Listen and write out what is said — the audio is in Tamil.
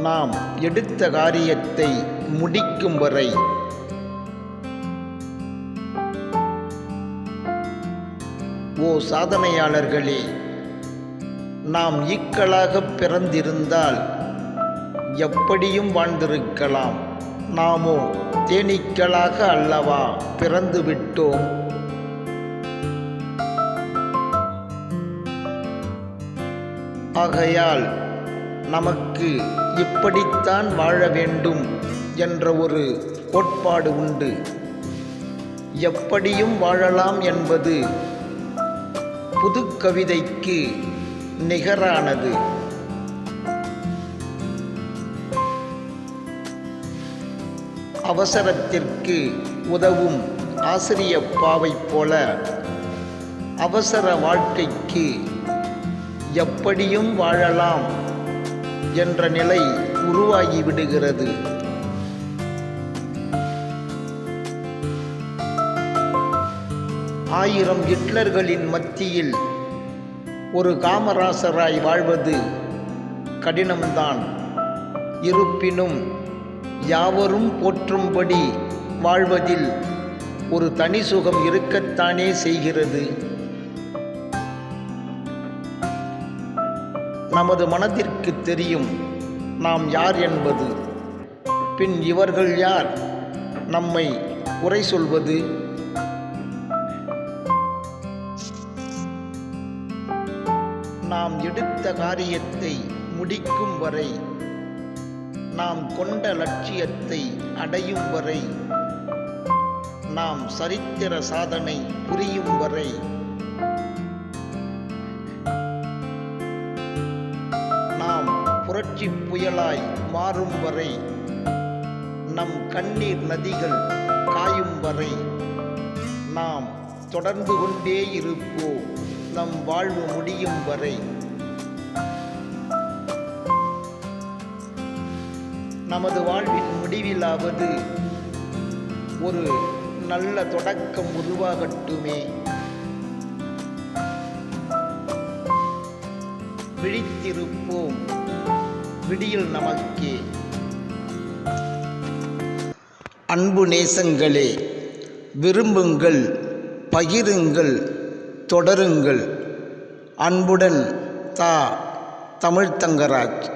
நாம் எடுத்த காரியத்தை முடிக்கும் வரை. ஓ சாதனையாளர்களே நாம் ஈக்களாக பிறந்திருந்தால் எப்படியும் வாழ்ந்திருக்கலாம். நாமோ தேனீக்களாக அல்லவா பிறந்து விட்டோம்? ஆகையால் நமக்கு இப்படித்தான் வாழ வேண்டும் என்ற ஒரு கோட்பாடு உண்டு. எப்படியும் வாழலாம் என்பது புது கவிதைக்கு நிகரானது. அவசரத்திற்கு உதவும் ஆசிரியப்பாவைப் போல அவசர வாழ்க்கைக்கு எப்படியும் வாழலாம் என்ற நிலை உருவாகிவிடுகிறது ஆயிரம் ஹிட்லர்களின் மத்தியில் ஒரு காமராசராய் வாழ்வது கடினம்தான். இருப்பினும் யாவரும் போற்றும்படி வாழ்வதில் ஒரு தனி சுகம் இருக்கத்தானே செய்கிறது. நமது மனதிற்கு தெரியும் நாம் யார் என்பது. பின் இவர்கள் யார்? நம்மை குறை சொல்வது. நாம் எடுத்த காரியத்தை முடிக்கும் வரை நாம் கொண்ட லட்சியத்தை அடையும் வரை நாம் சரித்திர சாதனை புரியும் வரை புரட்சி புயலாய் மாறும் வரை நம் கண்ணீர் நதிகள் காயும் வரை நாம் தொடர்ந்து கொண்டே இருப்போம். நம் வாழ்வு முடியும் வரை. நமது வாழ்வின் முடிவிலாவது ஒரு நல்ல தொடக்கம் உருவாகட்டுமே. விழித்திருப்போம். விடியில் நமக்கு. அன்பு நேசங்களே விரும்புங்கள் பகிருங்கள் தொடருங்கள். அன்புடன் தா தமிழ்தங்கராஜ்